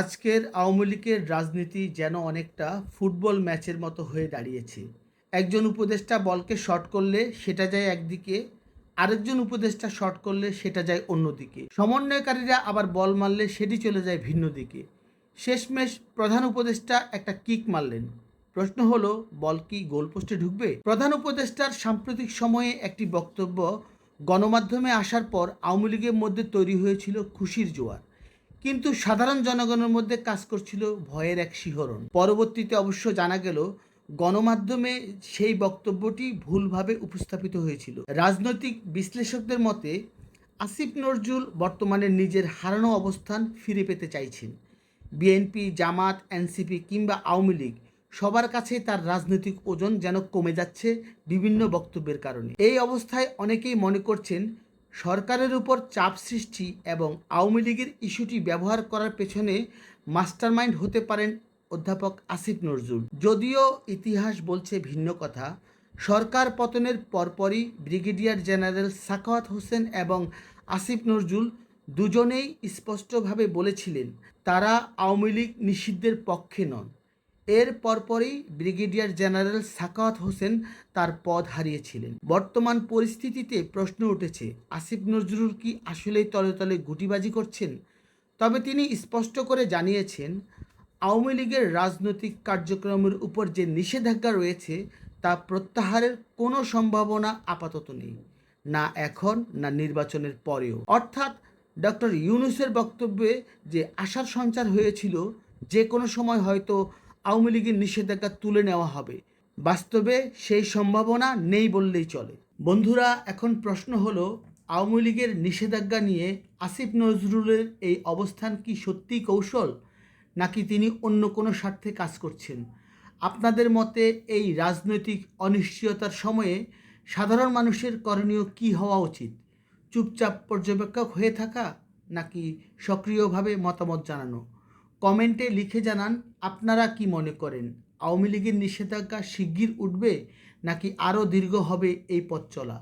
আজকের আওয়ামী লীগের রাজনীতি যেন অনেকটা ফুটবল ম্যাচের মতো হয়ে দাঁড়িয়েছে। একজন উপদেষ্টা বলকে শট করলে সেটা যায় একদিকে, আরেকজন উপদেষ্টা শট করলে সেটা যায় অন্যদিকে। সমন্বয়কারীরা আবার বল মারলে সেটি চলে যায় ভিন্ন দিকে। শেষমেশ প্রধান উপদেষ্টা একটা কিক মারলেন। প্রশ্ন হলো, বল কি গোলপোস্টে ঢুকবে? প্রধান উপদেষ্টার সাম্প্রতিক সময়ে একটি বক্তব্য গণমাধ্যমে আসার পর আওয়ামী লীগের মধ্যে তৈরি হয়েছিল খুশির জোয়ার। কিন্তু সাধারণ জনগণের মধ্যে কাজ করছিল ভয়ের এক শিহরণ। পরবর্তীতে অবশ্য জানা গেল, গণমাধ্যমে সেই বক্তব্যটি ভুলভাবে উপস্থাপিত হয়েছিল। রাজনৈতিক বিশ্লেষকদের মতে, আসিফ নজরুল বর্তমানে নিজের হারানো অবস্থান ফিরে পেতে চাইছেন। বিএনপি, জামাত, এনসিপি কিংবা আওয়ামী লীগ, সবার কাছে তার রাজনৈতিক ওজন যেন কমে যাচ্ছে বিভিন্ন বক্তব্যের কারণে। এই অবস্থায় অনেকেই মনে করছেন সরকারের উপর চাপ সৃষ্টি এবং আওয়ামী লীগের ইস্যুটি ব্যবহার করার পেছনে মাস্টারমাইন্ড হতে পারেন অধ্যাপক আসিফ নজরুল। যদিও ইতিহাস বলছে ভিন্ন কথা। সরকার পতনের পরপরই ব্রিগেডিয়ার জেনারেল সাখাওয়াত হোসেন এবং আসিফ নজরুল দুজনেই স্পষ্টভাবে বলেছিলেন, তারা আওয়ামী লীগ নিষিদ্ধের পক্ষে নন। এর পরপরই ব্রিগেডিয়ার জেনারেল সাকাওয়াত হোসেন তার পদ হারিয়েছিলেন। বর্তমান পরিস্থিতিতে প্রশ্ন উঠেছে, আসিফ নজরুল কি আসলেই তলে তলে গুটিবাজি করছেন? তবে তিনি স্পষ্ট করে জানিয়েছেন, আওয়ামী লীগের রাজনৈতিক কার্যক্রমের উপর যে নিষেধাজ্ঞা রয়েছে, তা প্রত্যাহারের কোনো সম্ভাবনা আপাতত নেই, না এখন, না নির্বাচনের পরেও। অর্থাৎ ডক্টর ইউনুসের বক্তব্যে যে আশার সঞ্চার হয়েছিল, যে কোনো সময় হয়তো আওয়ামী লীগের নিষেধাজ্ঞা তুলে নেওয়া হবে। বাস্তবে সেই সম্ভাবনা নেই বললেই চলে। বন্ধুরা, এখন প্রশ্ন হলো, আওয়ামী লীগের নিষেধাজ্ঞা নিয়ে আসিফ নজরুলের এই অবস্থান কি সত্যিই কৌশল, নাকি তিনি অন্য কোনো স্বার্থে কাজ করছেন? আপনাদের মতে এই রাজনৈতিক অনিশ্চয়তার সময়ে সাধারণ মানুষের করণীয় কী হওয়া উচিত? চুপচাপ পর্যবেক্ষক হয়ে থাকা, নাকি সক্রিয়ভাবে মতামত জানানো? কমেন্টে লিখে জানান, আপনারা কি মনে করেন, আওয়ামী লীগের নিষেধাজ্ঞা শিগগির উঠবে নাকি আরও দীর্ঘ হবে এই পথ চলা?